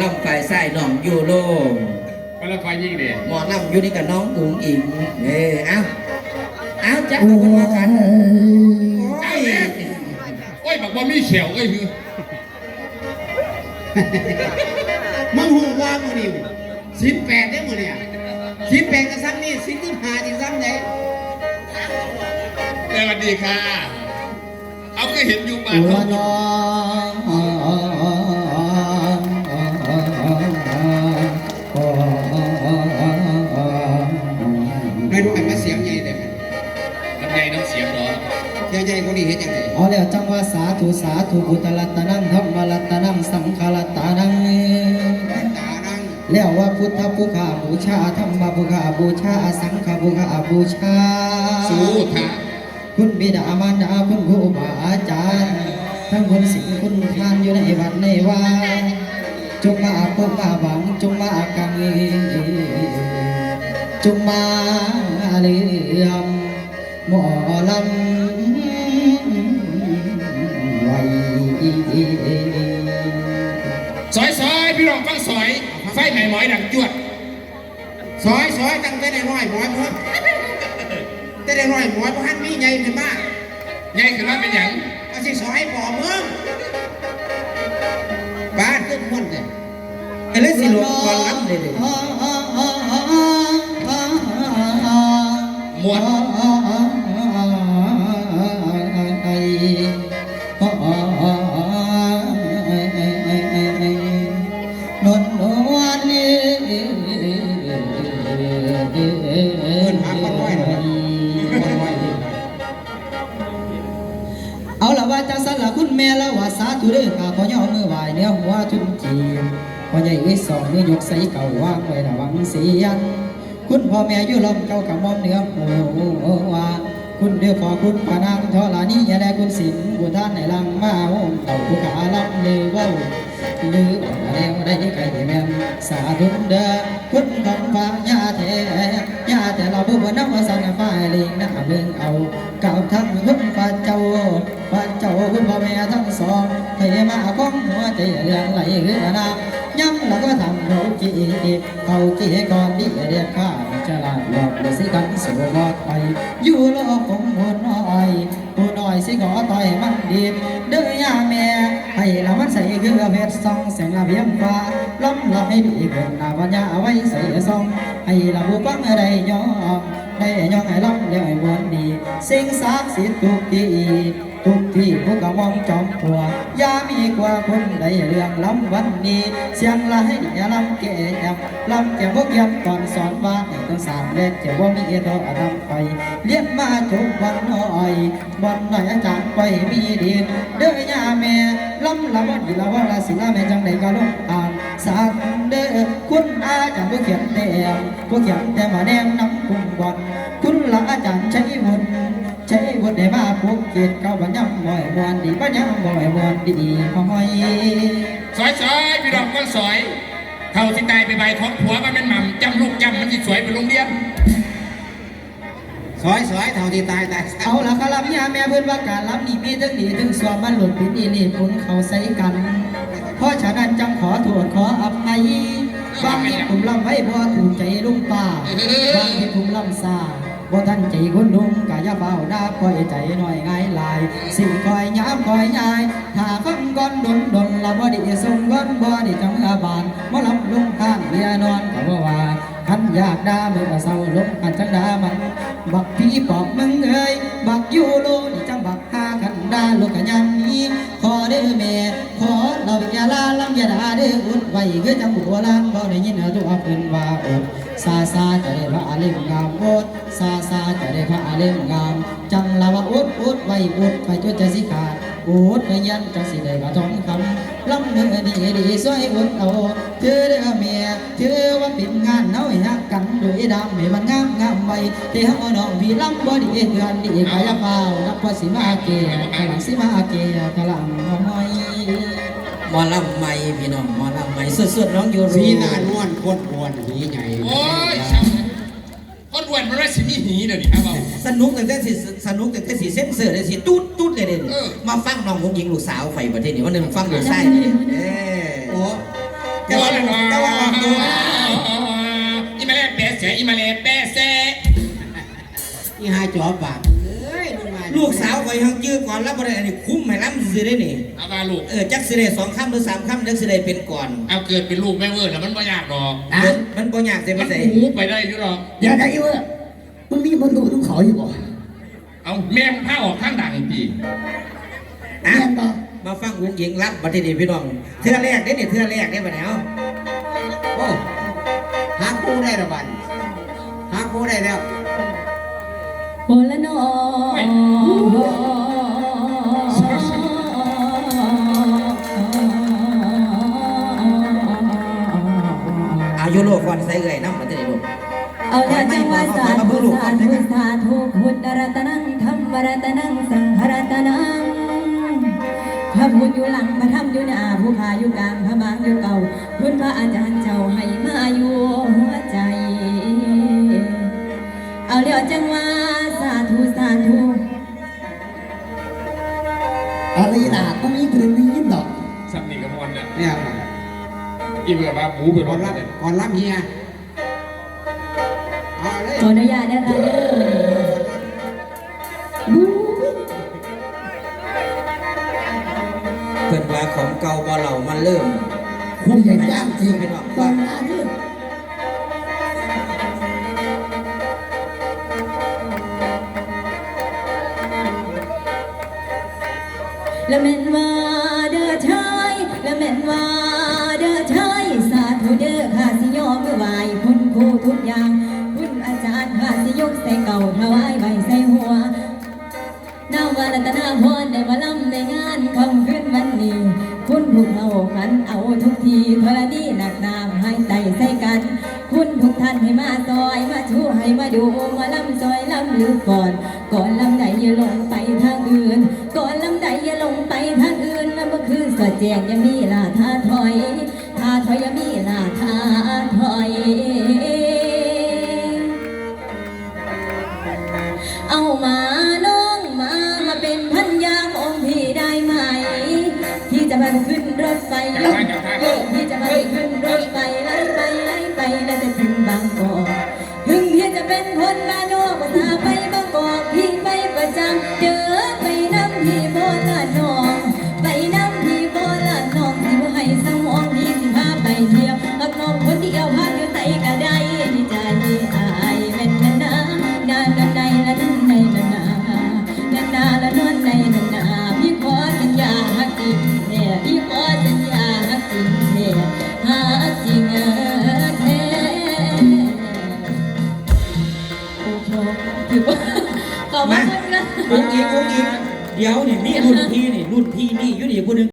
ลำฝ่ายไส้น้องยูโรมาละไฟยิ่งเด่นหมอลำอยู่นี่กับน้องอุ๋งอิงเอ้เอ้าเอ้าจ้ะโอ้ขอบคุณมากครับยโอ้ยโอ้ยบอกว่ามีเขียวเอ้ยคือมึงหูว่ามึงนี่สิบแปดได้มึงเนี่ยสิบแปดก็ซ้ำนี่สิบที่หาที่ซ้ำไหนสวัสดีค่ะ เอาก็เห็นอยู่บ้านตัวเขา วจังว่าสาธุสาธุพุทธรัตนังธรรมรัตนังสังฆรัตนังตานั่งแล้วว่าพุทธภูขาบูชาธรรมภูขาบูชาสังฆภูขาบูชาสู้ทะคุณบิดามารดาคุณครูบาอาจารย์ทั้งคนสิ่งคุณทานอยู่ในวัดในวาจงมาปกมาหวังจงมากังจงมาเลื่อมหมอลำ ไฟไหม้หมอยดังจวดซอยซอยตั้งแต่ได้น้อยหมอยมั้งแต่ได้น้อยหมอยเพราะฮันมีใหญ่ขึ้นมากใหญ่ขึ้นมาเป็นอย่างเอาสิซอยปอมึงบ้านขึ้นคนเนี่ยไอ้เล่นสิหลงก่อนล้ำเลยเลย เอินหาคนน้อยหน่อยคนน้อเอาละว่าจังสันละคุณแม่ละว่าสาธุเด้อข้าขอย่อมือไหวเนื้อหัวทุนจีพ่อใหญ่เอ้ยสองมือยกใส่เก่าวางไว้ระวังเสียนคุณพ่อแม่อยู่ลมเก่ากับมอมเนื้อหัวคุณเดือพอคุณปานางทอลานี้ย่าได้คุณสินบุท่านในลังมาโอ้เต่าผู้ขาลำเลยว่าลือแล้วได้ไก่แม่นสาธุเด้อคุณคำฟ้าญา คุณพ่อแม่ทั้งสองให้มาก้องหัวใจเรื่องไหลเรือน้ำย้ำแล้วก็ทำเขาจีเขาจีก่อนดีเรียกข้าจะลาหลอกเลยสิกันสวอดไป อยู่โลกของผู้น้อยผู้น้อยสิขอต่อยมันดีเด้อยาแม่ให้ละมันใส่คือเพชรซองแสงละเพียงฟ้าล้ำละให้ดีเกินนาวัญญาไว้ใส่ซองให้ละผู้ฟังได้ยอมได้ยองให้ล้ำแล้วให้บวนดีสิ่งศักดิ์สิทธิ์ทุกที ทุกที่ผู้กะมองจอมผัวยามีกว่าคนใดเรื่องล้ำวันนี้ เสียงละให้ดีล้ำแก่ยับลำแก่พวกยับก่อนสอนว่าต้องสามเล็กจะว่ามีเอตออดำไปเรียนมาจบวันน้อยวันน้อยอาจารย์ไปมีดีเด้อยาแม่ลำละวันดีละว่าละศิลาแม่จังใดก็ลงอ่านสามเด้อคุณอาจารย์ผู้เขียนแต้มผู้เขียนแต่มาแนมน้ำคุณบอล ญได้มาพวกเกียรติเขาบัญญัติบ่อยวันดีบัญญัติบ่อยวันดีหอยซอยซอยพี่รองฟังซอยเท่าที่ตายไปใบของผัวมันเป็นหม่ำจำลูกจำมันสิสวยไปโรงเรียนซอยซอยเท่าที่ตายตายเอาละครับยาแม่เพื่อนว่าการรับนี่มีทั้งดีทั้งสวมมันหลุดผิดอีนี่ผลเขาใส่กัน เพราะฉะนั้นจำขอโทษขออภัยบางที่ผมลำไว้เพราะถูกใจลุงป้าบางที่ผมลำซา บ่ทันใจคนลุงกายาเฝ้าหน้าคอยใจหน่อยง่ายลาย สิ่งคอยย้ำคอยยายถ้าฟังก่อนดนดนละบ่ดีส่งก่อนบ่ดีจังอาบานบ่ลำลุงข้างเรียนอนก็บ่ว่าคันอยากด่ามือเศร้าลงอันจังด่ามันบักพี่ปอบมึงเอ้ยบักยูโรนี่จังบักหาคันด่าลูกกันยังนี้ขอเด้อแม่ขอ เราอย่าลาลำอย่าดาเด้ออุดไว้คือจังบัวลางบ่ได้ยินตัวเพิ่นว่าอดซาซาจะได้พระอาเล่มงามโอดซาซาจะได้พระอาเล่มงาม จังละว่าอุดอุดไว้อุดไปจนใจสิขาดอุดไปยันจังสิได้มาทองคำลำเนื้อดีดีสวยอุดเอาเธอเด้อแม่เธอว่าเป็นงานเนาฮักกันโดยดำให้มันงามงามไว้ที่เฮาน้องพี่ลำบ่ดีเดือนดีกายเฝ้านับว่าสิมาเกะกะลังสิมาเกะกะลังห้อย หมอลำใหม่พี่น้องหมอลำใหม่สุดๆน้องยูโรสีหน้านวลโคตรอ้วนหีใหญ่โอ้ยช่างคนอ้วนมันไม่สิมีหีเดี๋ยวนี้ครับเราสนุกแต่แต่สิสนุกแต่แต่สิเส้นเสือแต่สิตุ๊ดตุ๊ดเลยเด่นเออมาฟังน้องหงยิงลูกสาวไฟประเทศนี้วันหนึ่งฟังลูกชายนี่เออโอ้แต่ว่าแต่ว่าออกตัวอีมาเลแปะเสอีมาเลแปะเสนี่หาจอปากเอ้ยมึงมา ลูกสาวข่อยหังยื้อก่อนแล้วบ่ได้อันนี้คุ้มให้ล้ำสิได้นี่เอามาลูก เออจักสิได้สองคำหรือสามคำจักสิได้เป็นก่อนเอาเกิดเป็นลูกแม่เวอร์แล้วมันไม่ยากหรอกมันมันบ่ยากสิมัมานใส่หูไปได้อยู่หรอกอย่าได้เว้ยมึงมีบนดูต้องเขาอยู่บ่เอาแม่มผ้าออกข้างดังอีกทีอะแม่นบ่มาฟังอุ้งหญิงรับบัดนี้พี่น้องเทื่อแรกเด้นี่เทื่อแรกเด้บัดนี้เอาโอ้หาคู่ได้และบัดหาคู่ได้แล้ว โอละนอาสาธุสาธุสาธุพุทธรัตนังธรรมรัตนังสังฆรัตนังพระพุทธอยู่หลังพระธรรมอยู่หน้าผู้ขาอยู่กลางพระบางอยู่เก่าคุณพระอาจารย์เจ้าให้มาอยู่หัวใจ เอาแล้วจังว่าสาธุสาธุอะไรล่ะก็มีเพื่อนได้ยินดอกสับนี่กับมอนเนี่ยเนี่ยอีเบื่อมาหมูเป็นก่รอนถรับเนี่ยก่อนรับเฮียเอาเลย ขออนุญาตนะคะเด้อเพิ่นว่าของเก่าบ่เหล่ามันเริ่ม คุณอย่าจ้างจริงพี่น้องตอนหน้านี่และแม่นว่าเด้อชายและแม่นว่าเด้อชายสาธุเด้อข้าสิยอมเมื่อไหวคุณครูทุกอย่าง คุณอาจารย์ข้าสิยกใส่เก่าถวายใบใส่หัวนาวารัตนาพรได้มาลำในงานคำขึ้นวันนี้ คุณผู้เอากันเอาทุกทีธรณีหนักน้ำให้ไต่ใส่กัน คุณทุกท่านให้มาซอยมาชูให้มาดูมาลำซอยลำลือก่อน ก่อนลำใดอย่าลงไปทางอื่น ก่อนลำใดอย่าลงไปทางอื่นแล้วเมื่อคืนสอดแจงยังมีลาท่าถอยท่าถอยยังมีลาท่า ที่จะมาขึ้นรถไฟเออที่จะมาขึ้นรถไฟไล่ไอุ้งอิงอุ้งอิงเดี๋ยวนี่มีรุ่นพี่นี่รุ่นพี่นี่อยู่นี่ผู้หนึง